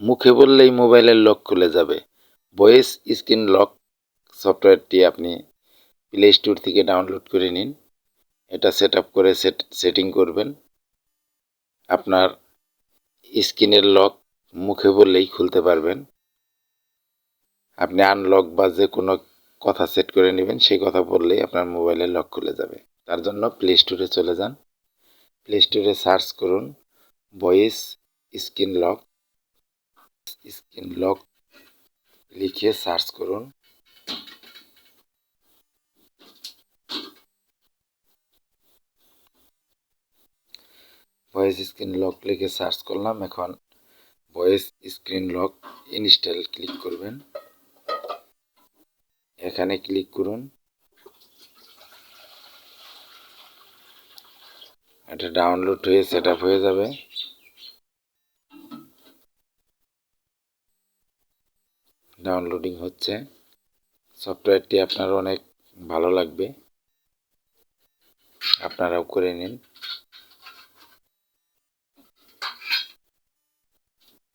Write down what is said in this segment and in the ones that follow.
মুখে বললেই মোবাইলের লক খুলে যাবে। ভয়েস স্ক্রিন লক সফটওয়্যারটি আপনি প্লে স্টোর থেকে ডাউনলোড করে নিন। এটা সেট করে সেট সেটিং করবেন। আপনার স্ক্রিনের লক মুখে বললেই খুলতে পারবেন। আপনি আনলক বা যে কোনো কথা সেট করে নেবেন, সেই কথা বললেই আপনার মোবাইলের লক খুলে যাবে। তার জন্য প্লে স্টোরে চলে যান। প্লে স্টোরে সার্চ করুন voice screen lock screen lock লিখে সার্চ করুন। ভয়েস স্ক্রিন লক লিখে সার্চ করলাম, এখন voice screen lock install click করবেন। এখানে ক্লিক করুন। এটা ডাউনলোড হয়ে সেট হয়ে যাবে। ডাউনলোডিং হচ্ছে। সফটওয়্যারটি আপনার অনেক ভালো লাগবে। আপনারাও করে নিন।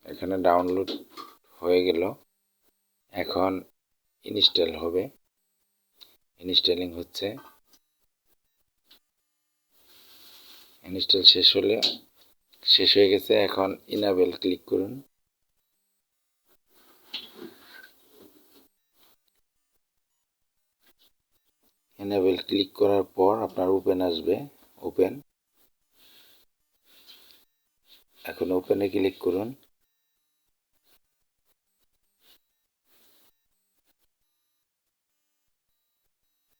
এখানে ডাউনলোড হয়ে গেল। এখন ইনস্টল হবে। ইনস্টলিং হচ্ছে। ইনস্টল শেষ হলে শেষ হয়ে গেছে। এখন ইনাবেল ক্লিক করুন। এনেবেল ক্লিক করার পর আপনার ওপেন আসবে ওপেন এখন ওপেনে ক্লিক করুন।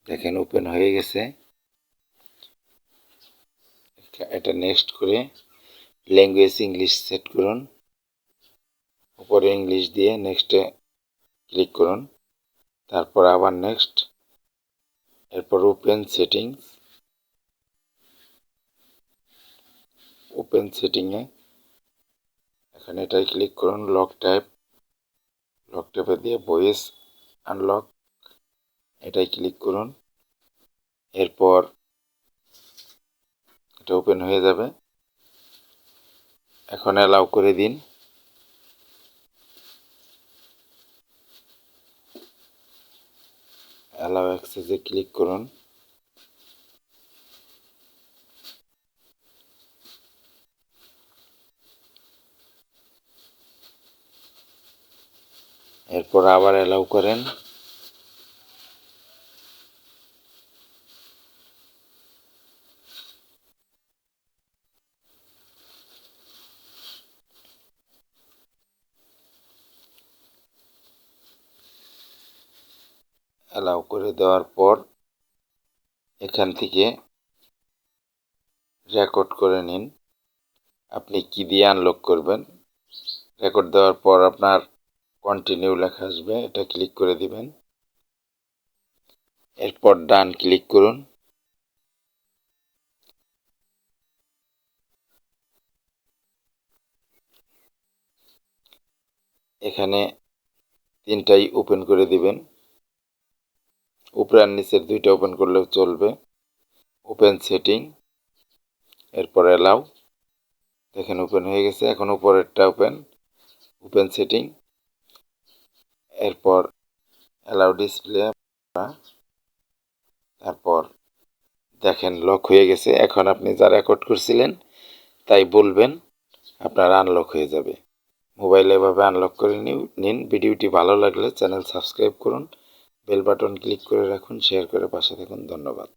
দেখেন ওপেন হয়ে গেছে। এটা নেক্সট করে ল্যাঙ্গুয়েজ ইংলিশ সেট করুন। উপরে ইংলিশ দিয়ে নেক্সটে ক্লিক করুন। তারপর আবার নেক্সট এরপর ওপেন সেটিংস ওপেন সেটিংয়ে এখানে এটাই ক্লিক করুন লক টাইপ লক টাইপে দিয়ে ভয়েস আনলক এটাই ক্লিক করুন, এরপর এটা ওপেন হয়ে যাবে। এখন অ্যালাউ করে দিন। অ্যালাউ অ্যাক্সেসে ক্লিক করুন। এরপর আবার অ্যালাউ করেন। অ্যালাউ করে দেওয়ার পর এখান থেকে রেকর্ড করে নিন। আপনি কি দিয়ে আনলক করবেন? রেকর্ড দেওয়ার পর আপনার কন্টিনিউ লেখা আসবে, এটা ক্লিক করে দিবেন। এরপর ডান ক্লিক করুন। এখানে তিনটাই ওপেন করে দিবেন। উপরে আর নিচের দুইটা ওপেন করলেও চলবে। ওপেন সেটিং এরপর অ্যালাউ দেখেন ওপেন হয়ে গেছে, এখন উপরেরটা ওপেন ওপেন সেটিং এরপর অ্যালাউ ডিসপ্লে তারপর দেখেন লক হয়ে গেছে, এখন আপনি যা রেকর্ড করছিলেন, তাই বলবেন, আপনার আনলক হয়ে যাবে। মোবাইল এভাবে আনলক করে নিন, ভিডিওটি ভালো লাগলে চ্যানেল সাবস্ক্রাইব করুন। বেল বাটন ক্লিক করে রাখুন শেয়ার করে পাশে থাকুন ধন্যবাদ।